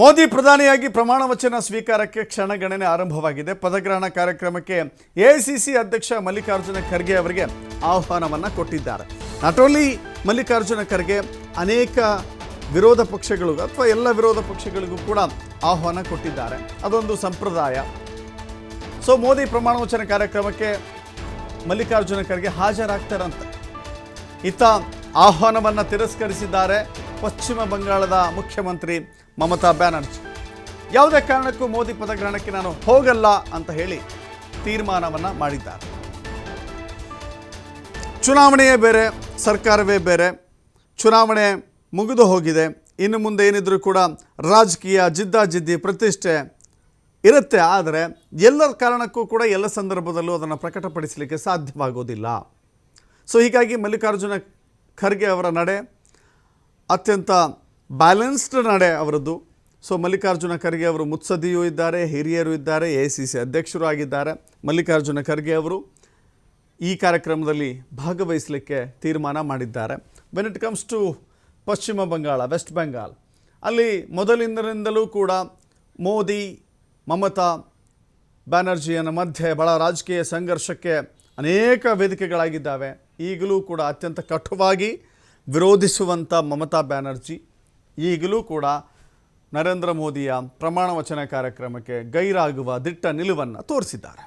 ಮೋದಿ ಪ್ರಧಾನಿಯಾಗಿ ಪ್ರಮಾಣ ವಚನ ಸ್ವೀಕಾರಕ್ಕೆ ಕ್ಷಣಗಣನೆ ಆರಂಭವಾಗಿದೆ. ಪದಗ್ರಹಣ ಕಾರ್ಯಕ್ರಮಕ್ಕೆ ಎಐಸಿಸಿ ಅಧ್ಯಕ್ಷ ಮಲ್ಲಿಕಾರ್ಜುನ ಖರ್ಗೆ ಅವರಿಗೆ ಆಹ್ವಾನವನ್ನು ಕೊಟ್ಟಿದ್ದಾರೆ. ನಾಟ್ ಓನ್ಲಿ ಮಲ್ಲಿಕಾರ್ಜುನ ಖರ್ಗೆ, ಅನೇಕ ವಿರೋಧ ಪಕ್ಷಗಳು ಅಥವಾ ಎಲ್ಲ ವಿರೋಧ ಪಕ್ಷಗಳಿಗೂ ಕೂಡ ಆಹ್ವಾನ ಕೊಟ್ಟಿದ್ದಾರೆ. ಅದೊಂದು ಸಂಪ್ರದಾಯ. ಸೊ ಮೋದಿ ಪ್ರಮಾಣ ವಚನ ಕಾರ್ಯಕ್ರಮಕ್ಕೆ ಮಲ್ಲಿಕಾರ್ಜುನ ಖರ್ಗೆ ಹಾಜರಾಗ್ತಾರಂತೆ. ಇತ್ತ ಆಹ್ವಾನವನ್ನು ತಿರಸ್ಕರಿಸಿದ್ದಾರೆ. ಪಶ್ಚಿಮ ಬಂಗಾಳದ ಮುಖ್ಯಮಂತ್ರಿ ಮಮತಾ ಬ್ಯಾನರ್ಜಿ. ಯಾವುದೇ ಕಾರಣಕ್ಕೂ ಮೋದಿ ಪದಗ್ರಹಣಕ್ಕೆ ನಾನು ಹೋಗಲ್ಲ ಅಂತ ಹೇಳಿ ತೀರ್ಮಾನವನ್ನು ಮಾಡಿದ್ದಾರೆ. ಚುನಾವಣೆಯೇ ಬೇರೆ, ಸರ್ಕಾರವೇ ಬೇರೆ, ಚುನಾವಣೆ ಮುಗಿದು ಹೋಗಿದೆ. ಇನ್ನು ಮುಂದೆ ಏನಿದ್ರೂ ಕೂಡ ರಾಜಕೀಯ ಜಿದ್ದಾಜಿದ್ದಿ ಪ್ರತಿಷ್ಠೆ ಇರುತ್ತೆ. ಆದರೆ ಎಲ್ಲರ ಕಾರಣಕ್ಕೂ ಕೂಡ ಎಲ್ಲ ಸಂದರ್ಭದಲ್ಲೂ ಅದನ್ನು ಪ್ರಕಟಪಡಿಸಲಿಕ್ಕೆ ಸಾಧ್ಯವಾಗೋದಿಲ್ಲ. ಸೊ ಹೀಗಾಗಿ ಮಲ್ಲಿಕಾರ್ಜುನ ಖರ್ಗೆ ಅವರ ನಡೆ ಅತ್ಯಂತ ಬ್ಯಾಲೆನ್ಸ್ಡ್ ನಡೆ ಅವರದ್ದು. ಸೊ, ಮಲ್ಲಿಕಾರ್ಜುನ ಖರ್ಗೆ ಅವರು ಮುತ್ಸದಿಯೂ ಇದ್ದಾರೆ, ಹಿರಿಯರು ಇದ್ದಾರೆ, ಎ ಸಿ ಸಿ ಅಧ್ಯಕ್ಷರು ಆಗಿದ್ದಾರೆ. ಮಲ್ಲಿಕಾರ್ಜುನ ಖರ್ಗೆ ಅವರು ಈ ಕಾರ್ಯಕ್ರಮದಲ್ಲಿ ಭಾಗವಹಿಸಲಿಕ್ಕೆ ತೀರ್ಮಾನ ಮಾಡಿದ್ದಾರೆ. ವೆನ್ ಇಟ್ ಕಮ್ಸ್ ಟು ಪಶ್ಚಿಮ ಬಂಗಾಳ ವೆಸ್ಟ್ ಬೆಂಗಾಲ್ ಅಲ್ಲಿ ಮೊದಲಿಂದರಿಂದಲೂ ಕೂಡ ಮೋದಿ, ಮಮತಾ ಬ್ಯಾನರ್ಜಿಯನ ಮಧ್ಯೆ ಬಹಳ ರಾಜಕೀಯ ಸಂಘರ್ಷಕ್ಕೆ ಅನೇಕ ವೇದಿಕೆಗಳಾಗಿದ್ದಾವೆ. ಈಗಲೂ ಕೂಡ ಅತ್ಯಂತ ಕಟುವಾಗಿ ವಿರೋಧಿಸುವಂಥ ಮಮತಾ ಬ್ಯಾನರ್ಜಿ ಈಗಲೂ ಕೂಡ ನರೇಂದ್ರ ಮೋದಿಯ ಪ್ರಮಾಣ ವಚನ ಕಾರ್ಯಕ್ರಮಕ್ಕೆ ಗೈರಾಗುವ ದಿಟ್ಟ ನಿಲುವನ್ನು ತೋರಿಸಿದ್ದಾರೆ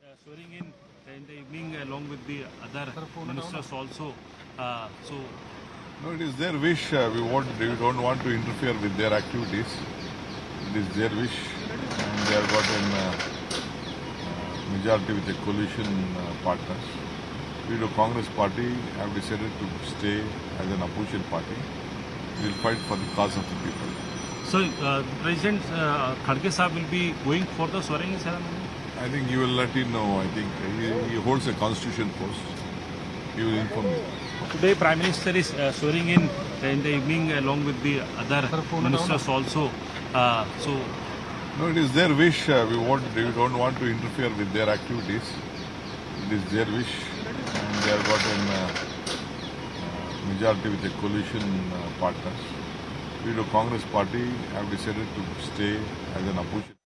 uh, swearing in in the evening along with the other ministers also. Uh, so No, it is their wish. Uh, we want, we don't want to interfere with their activities. It is their wish, and they have got an uh, uh, majority with the coalition uh, partners. We, the Congress Party, have decided to stay as an opposition party. We will fight for the cause of the people. so uh, President uh, Kharge Saab will be going for the swearing in ceremony. I think you will let him know. I think he, he holds a constitution post. He will inform you. Today Prime Minister is uh, swearing in in the evening along with the other ministers also. Uh, so No, it is their wish. Uh, we want, we don't want to interfere with their activities. It is their wish, and they have got an uh, uh, majority with the coalition uh, partners. We, the Congress Party, have decided to stay as an opposition.